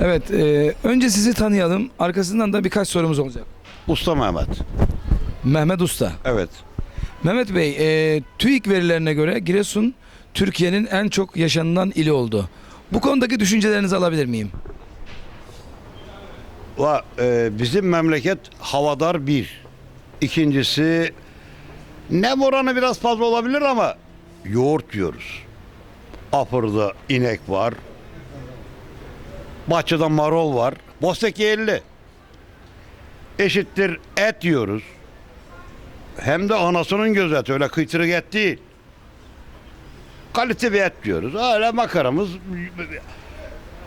Evet, e, önce sizi tanıyalım. Arkasından da birkaç sorumuz olacak. Usta Mehmet. Mehmet Usta. Evet. Mehmet Bey, e, TÜİK verilerine göre Giresun Türkiye'nin en çok yaşanılan ili oldu. Bu konudaki düşüncelerinizi alabilir miyim? Va, e, bizim memleket havadar bir. İkincisi nem oranı biraz fazla olabilir ama yoğurt yiyoruz. Apırda inek var. Bahçede marol var. Bosteki 50. Eşittir et yiyoruz. Hem de anasının gözü eti. Öyle kıytırık et değil. Kalite bir et diyoruz. Öyle makaramız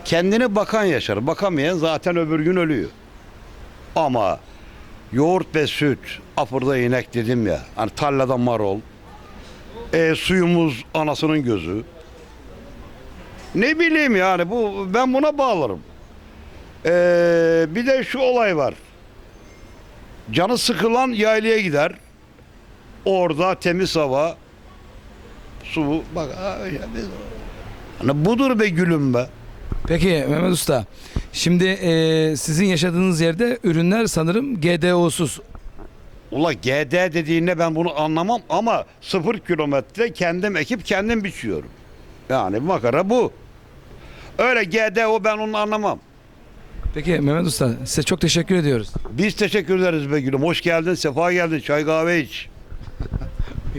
kendini bakan yaşar. Bakamayan zaten öbür gün ölüyor. Ama yoğurt ve süt, apırda inek dedim ya. Hani tarlada marol. E, suyumuz anasının gözü. Ne bileyim yani bu ben buna bağlarım. E, bir de şu olay var. Canı sıkılan yaylaya gider. Orada temiz hava, su. Bak hani budur be gülüm be. Peki Mehmet Usta, şimdi e, sizin yaşadığınız yerde ürünler sanırım GDO'suz. Ula GD dediğinde ben bunu anlamam ama sıfır kilometre kendim ekip kendim biçiyorum. Yani makara bu. Öyle GD o ben onu anlamam. Peki Mehmet Usta, size çok teşekkür ediyoruz. Biz teşekkür ederiz be gülüm. Hoş geldin, sefa geldin. Çay kahve iç.